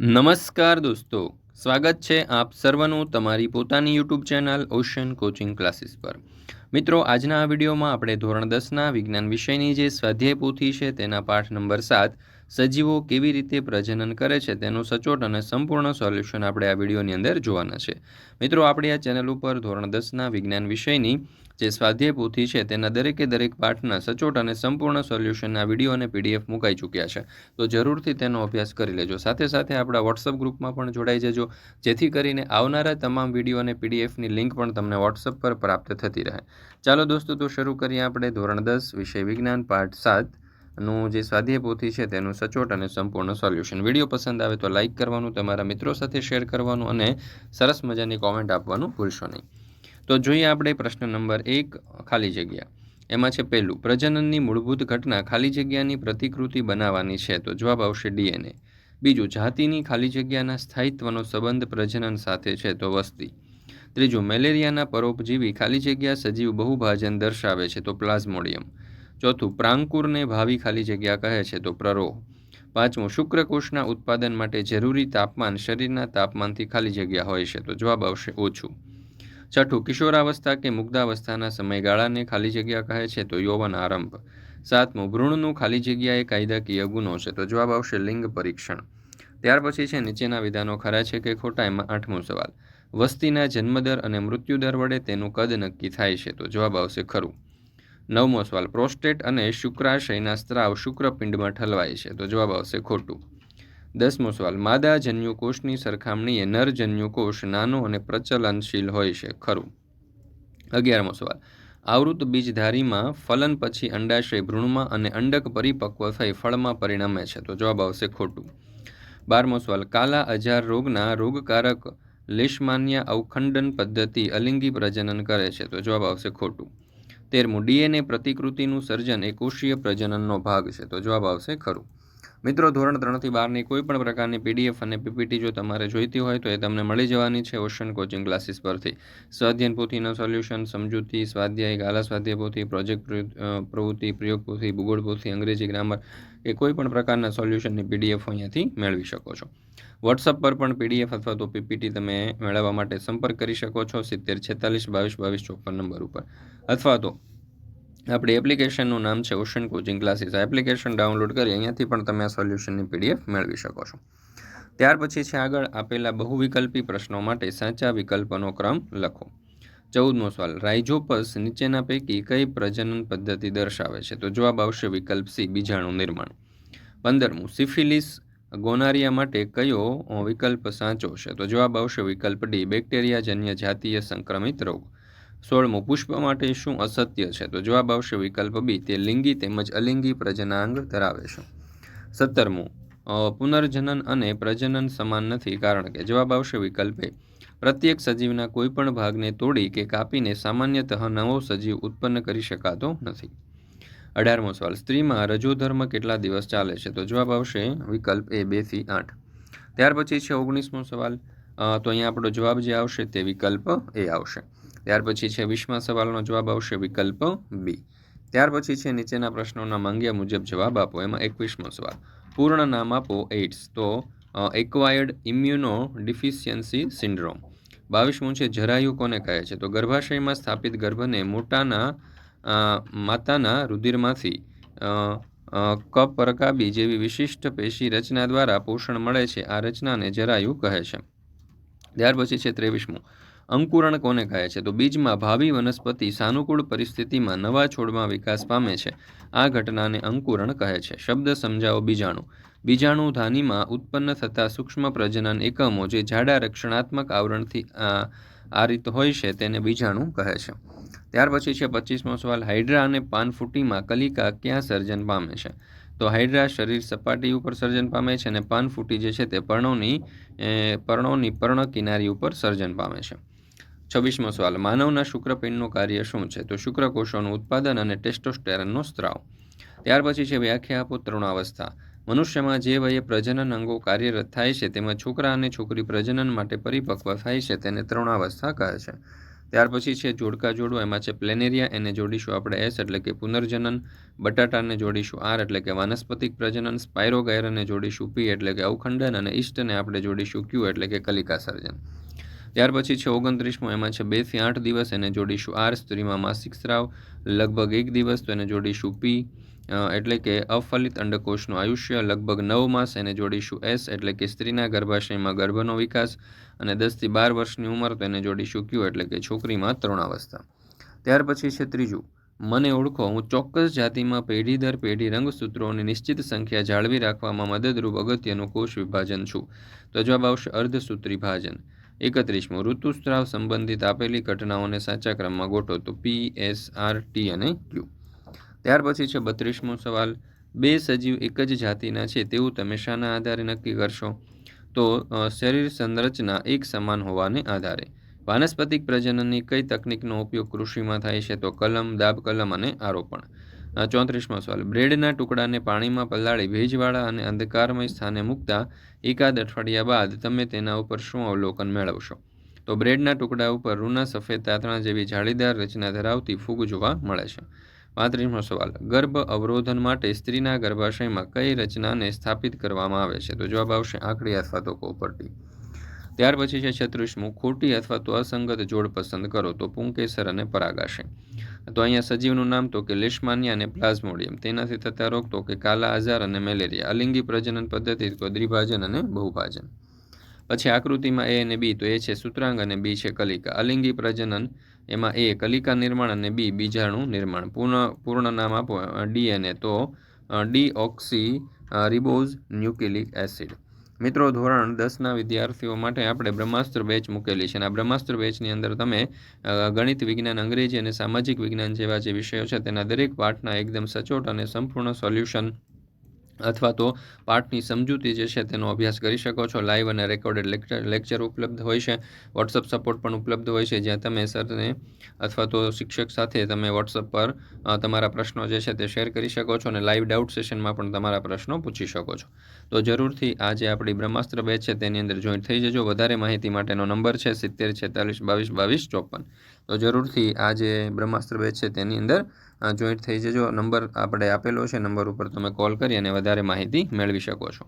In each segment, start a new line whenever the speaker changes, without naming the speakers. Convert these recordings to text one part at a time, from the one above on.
નમસ્કાર દોસ્તો, સ્વાગત છે આપ સર્વનું તમારી પોતાની YouTube channel ocean coaching classes પર. મિત્રો, આજના આ વિડીયોમાં આપણે ધોરણ દસના વિજ્ઞાન વિષયની જે સ્વાધ્યાય પોથી છે તેના પાઠ નંબર સાત સજીવો કેવી રીતે પ્રજનન કરે છે તેનું સચોટ અને સંપૂર્ણ સોલ્યુશન આપણે આ વિડીયોની અંદર જોવાના છે. મિત્રો, આપણી આ ચેનલ ઉપર ધોરણ દસના વિજ્ઞાન વિષયની જે સ્વાધ્યાય પોથી છે તેના દરેકે દરેક પાઠના સચોટ અને સંપૂર્ણ સોલ્યુશનના વીડિયો અને પીડીએફ મુકાઈ ચૂક્યા છે. તો જરૂરથી તેનો અભ્યાસ કરી લેજો. સાથે સાથે આપણા વોટ્સઅપ ગ્રુપમાં પણ જોડાઈ જજો, જેથી કરીને આવનારા તમામ વીડિયો અને પીડીએફની લિંક પણ તમને વોટ્સઅપ પર પ્રાપ્ત થતી રહે. ચાલો દોસ્તો, તો શરૂ કરીએ આપણે ધોરણ દસ વિષય વિજ્ઞાન પાઠ સાત. નું જે સ્વાધ્યાય પોથી છે તેનું સચોટ અને સંપૂર્ણ સોલ્યુશન. વીડિયો પસંદ આવે તો લાઇક કરવાનું, તમારા મિત્રો સાથે શેર કરવાનું અને સરસ મજાની કોમેન્ટ આપવાનું ભૂલશો નહીં. તો જોઈએ આપણે પ્રશ્ન નંબર એક, ખાલી જગ્યા. એમાં છે પહેલું, પ્રજનનની મૂળભૂત ઘટના ખાલી જગ્યાની પ્રતિકૃતિ બનાવવાની છે. તો જવાબ આવશે ડીએનએ. બીજું, જાતિની ખાલી જગ્યાના સ્થાયિત્વનો સંબંધ પ્રજનન સાથે છે. તો વસ્તી. ત્રીજું, મેલેરિયાના પરોપજીવી ખાલી જગ્યા સજીવ બહુભાજન દર્શાવે છે. તો પ્લાઝ્મોડિયમ. ચોથું, પ્રાંકુરને ભાવિ ખાલી જગ્યા કહે છે તો પ્રરોહ. પાંચમું શુક્રકોષના ઉત્પાદન માટે જરૂરી તાપમાન શરીરના તાપમાનથી ખાલી જગ્યા હોય છે તો જવાબ આવશે ઓછું. છઠ્ઠું, કિશોરાવસ્થા કે મુગ્ધાવસ્થાના સમયગાળાને ખાલી જગ્યા કહે છે તો યૌવન આરંભ. સાતમું, ભ્રૂણનું ખાલી જગ્યા એ કાયદાકીય ગુનો છે તો જવાબ આવશે લિંગ પરીક્ષણ. ત્યાર પછી છે નીચેના વિધાનો ખરા છે કે ખોટા એમાં આઠમો સવાલ. વસ્તીના જન્મદર અને મૃત્યુદર વડે તેનું કદ નક્કી થાય છે તો જવાબ આવશે ખરું. નવમો સવાલ. પ્રોસ્ટેટ અને શુક્રાશયના સ્ત્રાવ શુક્રપિંડમાં ઠલવાય છે. તો જવાબ આવશે ખોટું. દસમો સવાલ. માદા જન્યુકોષની સરખામણીએ નર જન્યુકોષ નાનો અને પ્રચલનશીલ હોય છે. ખરું. અગિયારમો સવાલ. આવૃત બીજધારીમાં ફલન પછી અંડાશય ભ્રૂણમાં અને અંડક પરિપક્વ થઈ ફળમાં પરિણમે છે. તો જવાબ આવશે ખોટું. બારમો સવાલ. કાલા અજાર રોગના રોગકારક લેશમાન્ય અવખંડન પદ્ધતિ અલિંગી પ્રજનન કરે છે. તો જવાબ આવશે ખોટું. તેરમું, ડીએનએ પ્રતિકૃતિનું સર્જન એ કોષીય પ્રજનનનો ભાગ છે. તો જવાબ આવશે ખરું. મિત્રો, ધોરણ ત્રણથી બારની કોઈ પણ પ્રકારની પીડીએફ અને પીપીટી જો તમારે જોઈતી હોય તો એ તમને મળી જવાની છે ઓશન કોચિંગ ક્લાસીસ પરથી. સ્વાધ્યન પોથીના સોલ્યુશન, સમજૂતી, સ્વાધ્યાય, ગાલા સ્વાધ્યાય પોથી, પ્રોજેક્ટ પ્રવૃત્તિ, પ્રયોગ પોથી, ભૂગોળ પોથી, અંગ્રેજી ગ્રામર કે કોઈ પણ પ્રકારના સોલ્યુશનની પીડીએફ અહીંયાથી મેળવી શકો છો. વોટ્સઅપ પર પણ પીડીએફ અથવા તો પીપીટી તમે મેળવવા માટે સંપર્ક કરી શકો છો સિત્તેર છેતાલીસ બાવીસ બાવીસ ચોપન નંબર ઉપર. અથવા તો આપણી એપ્લિકેશનનું નામ છે ઓશન કોચિંગ ક્લાસીસ. આ એપ્લિકેશન ડાઉનલોડ કરી અહીંયાથી પણ તમે આ સોલ્યુશનની પીડીએફ મેળવી શકો છો. ત્યાર પછી છે આગળ આપેલા બહુવિકલ્પી પ્રશ્નો માટે સાચા વિકલ્પનો ક્રમ લખો. ચૌદમો સવાલ, રાઇઝોપસ નીચેના પૈકી કઈ પ્રજનન પદ્ધતિ દર્શાવે છે? તો જવાબ આવશે વિકલ્પ સી, બીજાણુ નિર્માણ. પંદરમું, સિફિલિસ ગોનારિયા માટે કયો વિકલ્પ સાચો છે? તો જવાબ આવશે વિકલ્પ ડી, બેક્ટેરિયાજન્ય જાતીય સંક્રમિત રોગ. સોળમું, પુષ્પ માટે શું અસત્ય છે? તો જવાબ આવશે વિકલ્પ બી, તે લિંગી તેમજ અલિંગી પ્રજનાંગ ધરાવે છે. સત્તરમું પુનર્જનન અને પ્રજનન સમાન નથી, કારણ કે જવાબ આવશે વિકલ્પે પ્રત્યેક સજીવના કોઈપણ ભાગને તોડી કે કાપીને સામાન્યતઃ નવો સજીવ ઉત્પન્ન કરી શકાતો નથી. અઢારમો સવાલ, સ્ત્રીમાં રજોધર્મ કેટલા દિવસ ચાલે છે? તો જવાબ આવશે વિકલ્પ એ બેથી આઠ. ત્યાર પછી છે ઓગણીસમો સવાલ. તો અહીંયા આપણો જવાબ જે આવશે તે વિકલ્પ એ આવશે. ત્યાર પછી છે વીસમા સવાલનો જવાબ આવશે વિકલ્પ બી. ત્યાર પછી છે નીચેના પ્રશ્નોના માંગ્યા મુજબ જવાબ આપો. એમાં એકવીસમો સવાલ. પૂર્ણ નામ આપો એઇડ્સ. તો એક્વાયર્ડ ઇમ્યુનો ડિફિશિયન્સી સિન્ડ્રોમ બાવીસમું છે જરાયુ કોને કહે છે? તો ગર્ભાશયમાં સ્થાપિત ગર્ભને મોટાના માતાના રુધિરમાંથી કપ રકાબી જેવી વિશિષ્ટ પેશી રચના દ્વારા પોષણ મળે છે. આ રચનાને જરાયુ કહે છે. ત્યાર પછી છે ત્રેવીસમું. અંકુરણ કોને કહે છે? તો બીજમાં ભાવિ વનસ્પતિ સાનુકૂળ પરિસ્થિતિમાં નવા છોડમાં વિકાસ પામે છે. આ ઘટનાને અંકુરણ કહે છે. શબ્દ સમજાવો બીજાણુ. બીજાણુ ધાનીમાં ઉત્પન્ન થતા સૂક્ષ્મ પ્રજનન એકમો જે જાડા રક્ષણાત્મક આવરણથી આ રીત હોય છે તેને બીજાણુ કહે છે. ત્યાર પછી છે પચીસમો સવાલ. હાઇડ્રા અને પાનફૂટીમાં કલિકા ક્યાં સર્જન પામે છે? તો હાઇડ્રા શરીર સપાટી ઉપર સર્જન પામે છે અને પાનફૂટી જે છે તે પર્ણોની પર્ણોની પર્ણ કિનારી ઉપર સર્જન પામે છે. છવ્વીસમો સવાલ, માનવના શુક્રપિંડનું કાર્ય શું છે? તો શુક્રકોષોનું ઉત્પાદન અને ટેસ્ટોસ્ટેરનનો સ્ત્રાવ. ત્યાર પછી છે વ્યાખ્યા આપો તરુણાવસ્થા મનુષ્યમાં જે વયે પ્રજનન અંગો કાર્યરત થાય છે, તેમાં છોકરા અને છોકરી પ્રજનન માટે પરિપક્વ થાય છે, તેને તરુણાવસ્થા કહે છે. ત્યાર પછી છે જોડકા જોડો, એમાં છે પ્લેનેરિયા, એને જોડીશું આપણે એસ એટલે કે પુનર્જનન, બટાટાને જોડીશું આર એટલે કે વાનસ્પતિક પ્રજનન, સ્પાયરોગાયરને જોડીશું પી એટલે કે અવખંડન, અને ઈસ્ટને આપણે જોડીશું ક્યુ એટલે કે કલિકા સર્જન ત્યાર પછી છે ઓગણત્રીસમું, એમાં છે બેથી આઠ દિવસ એને જોડીશું આર સ્ત્રીમાં માસિક સ્રાવ લગભગ એક દિવસ તો એને જોડીશું પી એટલે કે અફલિત અંડકોષનું આયુષ્ય, લગભગ નવ માસ એને જોડીશું એસ, એટલે કે સ્ત્રીના ગર્ભાશયમાં ગર્ભનો વિકાસ, અને દસથી બાર વર્ષની ઉંમર તો એને જોડીશું ક્યુ, એટલે કે છોકરીમાં તરુણાવસ્થા. ત્યાર પછી છે ત્રીજું, મને ઓળખો, હું ચોક્કસ જાતિમાં પેઢી દર પેઢી રંગસૂત્રોની નિશ્ચિત સંખ્યા જાળવી રાખવામાં મદદરૂપ અગત્યનું કોષ વિભાજન છું. તો જવાબ આવશે અર્ધસૂત્રી ભાજન. એકત્રીસમું, ઋતુસ્ત્રાવ સંબંધિત આપેલી ઘટનાઓને સાચા ક્રમમાં ગોઠવો તો પી એસ આર ટી અને ક્યુ ત્યાર પછી છે બત્રીસમો સવાલ, બે સજીવ એક જ જાતિના છે તેવું તમે શાના આધારે નક્કી કરશો? તો શરીર સંરચના એક સમાન હોવાને આધારે. વાનસ્પતિક પ્રજનનની કઈ તકનિકનો ઉપયોગ કૃષિમાં થાય છે? તો કલમ, દાબ કલમ અને આરોપણ. ચોત્રીસમો સવાલ. બ્રેડના ટુકડાને પાણીમાં પલાળી ભેજવાળા અને અંધકારમય સ્થાને મૂકતા એકાદ અઠવાડિયા બાદ તમે તેના ઉપર શું અવલોકન મેળવશો? તો બ્રેડના ટુકડા ઉપર રૂના સફેદ તાતણા જેવી જાળીદાર રચના ધરાવતી ફૂગ જોવા મળે છે. પાંત્રીસમો સવાલ. ગર્ભ અવરોધન માટે સ્ત્રીના ગર્ભાશયમાં કઈ રચનાને સ્થાપિત કરવામાં આવે છે? તો જવાબ આવશે આંકડી અથવા તો કોપરટી. ત્યાર પછી છે છત્રીસમું ખોટી અથવા તો અસંગત જોડ પસંદ કરો તો પુંકેસર અને પરાગાશય. તો અહીંયા સજીવનું નામ તો કે લેશમાનિયા અને પ્લાઝ્મોડિયમ. તેનાથી થતા રોગ તો કે કાલા આઝાર અને મેલેરિયા. અલિંગી પ્રજનન પદ્ધતિ તો દ્વિભાજન અને બહુભાજન. પછી આકૃતિમાં એ અને બી તો એ છે સૂત્રાંગ અને બી છે કલિકા. અલિંગી પ્રજનન એમાં એ કલિકા નિર્માણ અને બી બીજાણુ નિર્માણ. પૂર્ણ પૂર્ણ નામ આપો ડીએનએ તો deoxyribose nucleic acid. મિત્રો, ધોરણ દસના વિદ્યાર્થીઓ માટે આપણે બ્રહ્માસ્ત્ર બેચ મૂકેલી છે અને આ બ્રહ્માસ્ત્ર બેચની અંદર તમે ગણિત વિજ્ઞાન, અંગ્રેજી અને સામાજિક વિજ્ઞાન જેવા જે વિષયો છે તેના દરેક પાઠના એકદમ સચોટ અને સંપૂર્ણ સોલ્યુશન અથવા તો પાઠની સમજૂતી જે છે તેનો અભ્યાસ કરી શકો છો. લાઈવ અને રેકોર્ડેડ લેક્ચર લેક્ચર ઉપલબ્ધ હોય છે. વોટ્સઅપ સપોર્ટ પણ ઉપલબ્ધ હોય છે. જ્યાં તમે સરને અથવા તો શિક્ષક સાથે તમે વોટ્સઅપ પર તમારા પ્રશ્નો જે છે તે શેર કરી શકો છો અને લાઈવ ડાઉટ સેશનમાં પણ તમારા પ્રશ્નો પૂછી શકો છો. તો જરૂરથી આ જે આપણી બ્રહ્માસ્ત્ર બેચ છે. તેની અંદર જોઈન્ટ થઈ જજો. વધારે માહિતી માટેનો નંબર છે સિત્તેર છેતાલીસ બાવીસ બાવીસ ચોપન. તો જરૂરથી આ જે બ્રહ્માસ્ત્ર બેચ છે તેની અંદર જોઈન્ટ થઈ જજો. નંબર આપણે આપેલો છે, નંબર ઉપર તમે કોલ કરી અને વધારે માહિતી મેળવી શકો છો.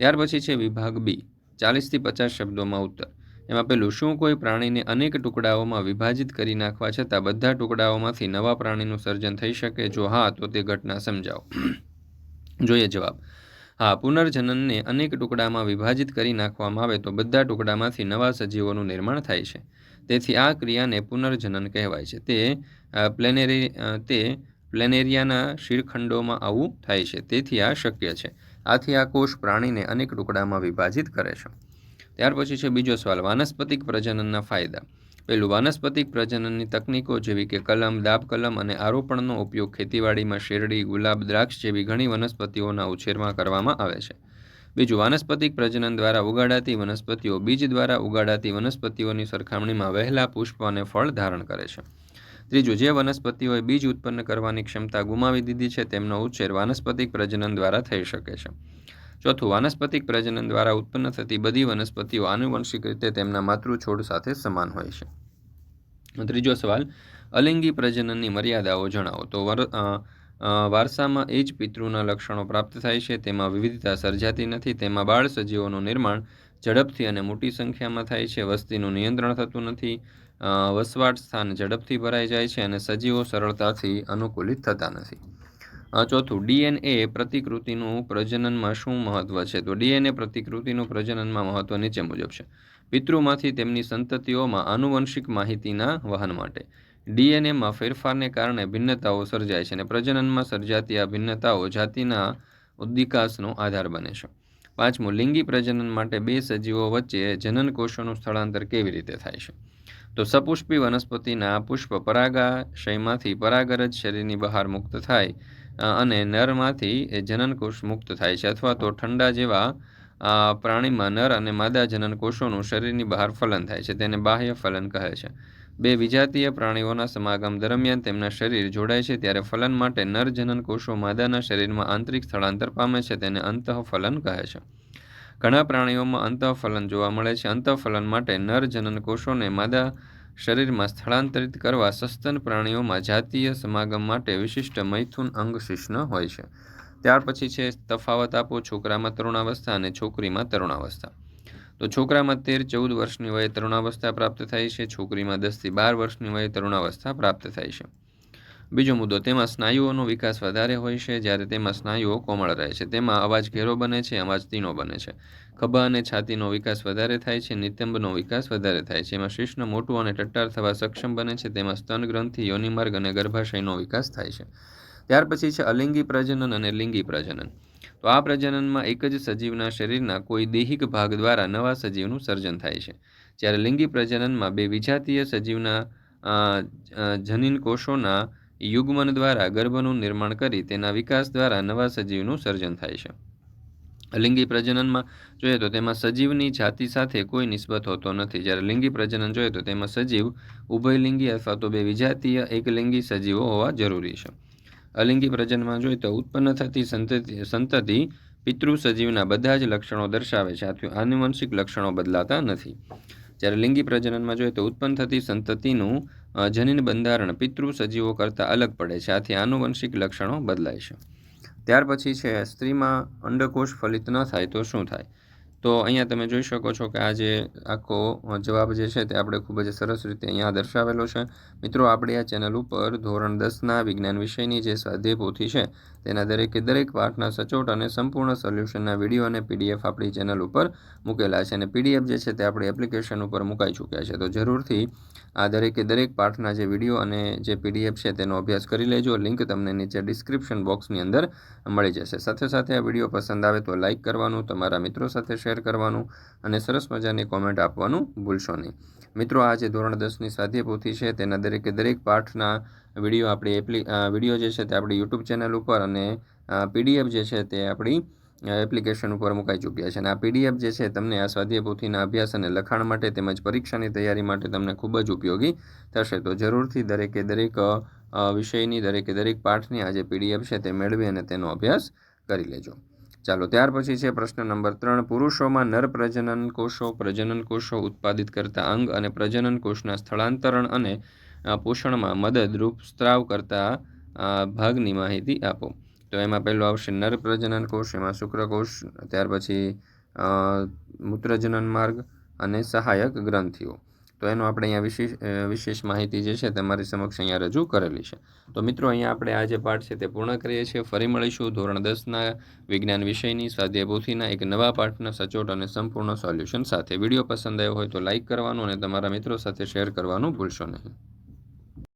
ત્યાર પછી છે વિભાગ બી ચાલીસથી પચાસ શબ્દોમાં ઉત્તર. એમાં પેલું, શું કોઈ પ્રાણીને અનેક ટુકડાઓમાં વિભાજિત કરી નાખવા છતાં બધા ટુકડાઓમાંથી નવા પ્રાણીનું સર્જન થઈ શકે? જો હા, તો તે ઘટના સમજાવો. જોઈએ જવાબ. હા, પુનર્જનનને અનેક ટુકડામાં વિભાજિત કરી નાખવામાં આવે તો બધા ટુકડામાંથી નવા સજીવોનું નિર્માણ થાય છે. તેથી આ ક્રિયાને પુનર્જનન કહેવાય છે. તે પ્લેનેરી તે પ્લેનેરિયાના શિરખંડોમાં આવું થાય છે. તેથી આ શક્ય છે. આથી આ કોષ પ્રાણીને અનેક ટુકડામાં વિભાજિત કરે છે. ત્યાર પછી છે બીજો સવાલ, વાનસ્પતિક પ્રજનનના ફાયદા. પેલું વાનસ્પતિક પ્રજનનની તકનીકો જેવી કે કલમ, દાબ કલમ અને આરોપણનો ઉપયોગ ખેતીવાડીમાં શેરડી, ગુલાબ, દ્રાક્ષ જેવી ઘણી વનસ્પતિઓના ઉછેરમાં કરવામાં આવે છે. બીજું વાનસ્પતિક પ્રજનન દ્વારા ઉગાડાતી વનસ્પતિઓ બીજ દ્વારા ઉગાડાતી વનસ્પતિઓની સરખામણીમાં વહેલા પુષ્પ અને ફળ ધારણ કરે છે. ત્રીજું, જે વનસ્પતિઓએ બીજ ઉત્પન્ન કરવાની ક્ષમતા ગુમાવી દીધી છે, તેમનો ઉછેર વાનસ્પતિક પ્રજનન દ્વારા થઈ શકે છે. ચોથું, વાનસ્પતિક પ્રજનન દ્વારા ઉત્પન્ન થતી બધી વનસ્પતિઓ આનુવંશિક રીતે તેમના માતૃ છોડ સાથે સમાન હોય છે. ત્રીજો સવાલ, અલિંગી પ્રજનનની મર્યાદાઓ જણાવો. તો વારસામાં એ જ પિતૃના લક્ષણો પ્રાપ્ત થાય છે. તેમાં વિવિધતા સર્જાતી નથી. તેમાં બાળ સજીવોનું નિર્માણ ઝડપથી અને મોટી સંખ્યામાં થાય છે. વસ્તીનું નિયંત્રણ થતું નથી. વસવાટ સ્થાન ઝડપથી ભરાઈ જાય છે અને સજીવો સરળતાથી અનુકૂલિત થતા નથી. ચોથું, ડીએનએ પ્રતિકૃતિનું પ્રજનનમાં શું મહત્વ છે? તો ડીએનએ પ્રતિકૃતિનું પ્રજનનમાં મહત્વ નીચે મુજબ છે. પિતૃમાંથી તેમની સંતતિઓમાં આનુવંશિક માહિતીના વહન માટે. ડીએનએમાં ફેરફારને કારણે ભિન્નતાઓ સર્જાય છે અને પ્રજનનમાં સર્જાતી આ ભિન્નતાઓ જાતિના ઉદ્દિકાસનો આધાર બને છે. પાંચમું, લિંગી પ્રજનન માટે બે સજીવો વચ્ચે જનન કોષોનું સ્થળાંતર કેવી રીતે થાય છે? તો સપુષ્પી વનસ્પતિના પુષ્પ પરાગાશયમાંથી પરાગરજ શરીરની બહાર મુક્ત થાય અને નરમાંથી જનન કોષ મુક્ત થાય છે અથવા તો ઠંડા જેવા પ્રાણીમાં નર અને માદા જનન કોષોનું શરીરની બહાર ફલન થાય છે, તેને બાહ્ય ફલન કહે છે. બે વિજાતીય પ્રાણીઓના સમાગમ દરમિયાન તેમના શરીર જોડાય છે ત્યારે ફલન માટે નર જનન કોષો માદાના શરીરમાં આંતરિક સ્થળાંતર પામે છે તેને અંતઃફલન કહે છે. ઘણા પ્રાણીઓમાં અંતઃફલન જોવા મળે છે. અંતઃફલન માટે નર જનન કોષોને માદા શરીરમાં સ્થળાંતરિત કરવા સસ્તન પ્રાણીઓમાં જાતીય સમાગમ માટે વિશિષ્ટ મૈથુન અંગ શિષ્ણ હોય છે. ત્યાર પછી છે તફાવત આપો, છોકરામાં તરુણાવસ્થા અને છોકરીમાં તરુણાવસ્થા. તો છોકરામાં તેર, ચૌદ વર્ષની વયે તરુણાવસ્થા પ્રાપ્ત થાય છે. છોકરીમાં દસથી બાર વર્ષની વયે તરુણાવસ્થા પ્રાપ્ત થાય છે. બીજો મુદ્દો, તેમાં સ્નાયુઓનો વિકાસ વધારે હોય છે, જ્યારે તેમાં સ્નાયુઓ કોમળ રહે છે. તેમાં અવાજ ઘેરો બને છે, અવાજ ધીનો બને છે. ખભા અને છાતીનો વિકાસ વધારે થાય છે નિતંબનો વિકાસ વધારે થાય છે. એમાં શિષ્ણ મોટું અને ટટ્ટાર થવા સક્ષમ બને છે. તેમાં સ્તન ગ્રંથિ, યોનિમાર્ગ અને ગર્ભાશયનો વિકાસ થાય છે. ત્યાર પછી છે અલિંગી પ્રજનન અને લિંગી પ્રજનન. તો આ પ્રજનનમાં એક જ સજીવના શરીરના કોઈ દૈહિક ભાગ દ્વારા નવા સજીવનું સર્જન થાય છે. જ્યારે લિંગી પ્રજનનમાં બે વિજાતીય સજીવના જનીન કોષોના યુગ્મન દ્વારા ગર્ભનું નિર્માણ કરી તેના વિકાસ દ્વારા નવા સજીવનું સર્જન થાય છે. લિંગી પ્રજનનમાં જોઈએ તો તેમાં સજીવની જાતિ સાથે કોઈ નિસ્બત હોતો નથી. જ્યારે લિંગી પ્રજનન જોઈએ તો તેમાં સજીવ ઉભયલિંગી અથવા તો બે વિજાતીય એકલિંગી સજીવો હોવા જરૂરી છે. અલિંગી પ્રજનમાં જોઈએ તો ઉત્પન્ન થતી સંતતિ સંતતિ પિતૃ સજીવના બધા જ લક્ષણો દર્શાવે છે. આથી આનુવંશિક લક્ષણો બદલાતા નથી. જ્યારે લિંગી પ્રજનનમાં જોઈએ તો ઉત્પન્ન થતી સંતતિનું જનીન બંધારણ પિતૃ સજીવો કરતાં અલગ પડે છે. આથી આનુવંશિક લક્ષણો બદલાય છે. ત્યાર પછી છે સ્ત્રીમાં અંડકોષ ફલિત ન થાય તો શું થાય? તો અહીંયા તમે જોઈ શકો છો કે આ જે આખો જવાબ જે છે તે આપણે ખૂબ જ સરસ રીતે અહીંયા દર્શાવેલો છે. મિત્રો, આપણી આ ચેનલ ઉપર ધોરણ દસના વિજ્ઞાન વિષયની જે સ્વાધ્યાય પોથી છે તેના દરેકે દરેક પાઠના સચોટ અને સંપૂર્ણ સોલ્યુશનના વીડિયો અને પીડીએફ આપણી ચેનલ ઉપર મૂકેલા છે અને પીડીએફ જે છે તે આપણી એપ્લિકેશન ઉપર મુકાઈ ચૂક્યા છે. તો જરૂરથી આ દરેકે દરેક પાઠના જે વીડિયો અને જે પીડીએફ છે તેનો અભ્યાસ કરી લેજો. લિંક તમને નીચે ડિસ્ક્રિપ્શન બોક્સની અંદર મળી જશે. સાથે સાથે આ વીડિયો પસંદ આવે તો લાઇક કરવાનું, તમારા મિત્રો સાથે શેર કરવાનું અને સરસ મજાની કોમેન્ટ આપવાનું ભૂલશો નહીં. મિત્રો, આ જે ધોરણ દસની સાધ્ય પોથી છે, તેના દરેકે દરેક પાઠના વીડિયો આપણી એપ્લિ વીડિયો જે છે તે આપણી યુટ્યુબ ચેનલ ઉપર અને પીડીએફ જે છે તે આપણી એપ્લિકેશન ઉપર મુકાઈ ચૂક્યા છે. અને આ પીડીએફ જે છે તમને આ સ્વાધ્યાય પોથીના અભ્યાસ અને લખાણ માટે તેમજ પરીક્ષાની તૈયારી માટે તમને ખૂબ જ ઉપયોગી થશે. તો જરૂરથી દરેકે દરેક વિષયની, દરેકે દરેક પાઠની આ જે પીડીએફ છે તે મેળવી અને તેનો અભ્યાસ કરી લેજો. ચાલો, ત્યાર પછી છે પ્રશ્ન નંબર ત્રણ. પુરુષોમાં નર પ્રજનન કોષો પ્રજનન કોષો ઉત્પાદિત કરતા અંગ અને પ્રજનન કોષના સ્થળાંતરણ અને પોષણમાં મદદરૂપ સ્ત્રાવ કરતા ભાગની માહિતી આપો. તો એમાં પહેલો આવશે નર પ્રજનન કોષ, એમાં શુક્રકોષ, ત્યાર પછી મૂત્રજનન માર્ગ અને સહાયક ગ્રંથિઓ. તો એનો આપણે અહીંયા વિશેષ વિશેષ માહિતી જે છે તમારી સમક્ષ અહીંયા રજૂ કરેલી છે. તો મિત્રો, અહીંયા આપણે આ જે પાઠ છે તે પૂર્ણ કરીએ છીએ. ફરી મળીશું ધોરણ દસના વિજ્ઞાન વિષયની સ્વાધ્યાય પોથીના એક નવા પાઠના સચોટ અને સંપૂર્ણ સોલ્યુશન સાથે. વીડિયો પસંદ આવ્યો હોય તો લાઇક કરવાનું અને તમારા મિત્રો સાથે શેર કરવાનું ભૂલશો નહીં.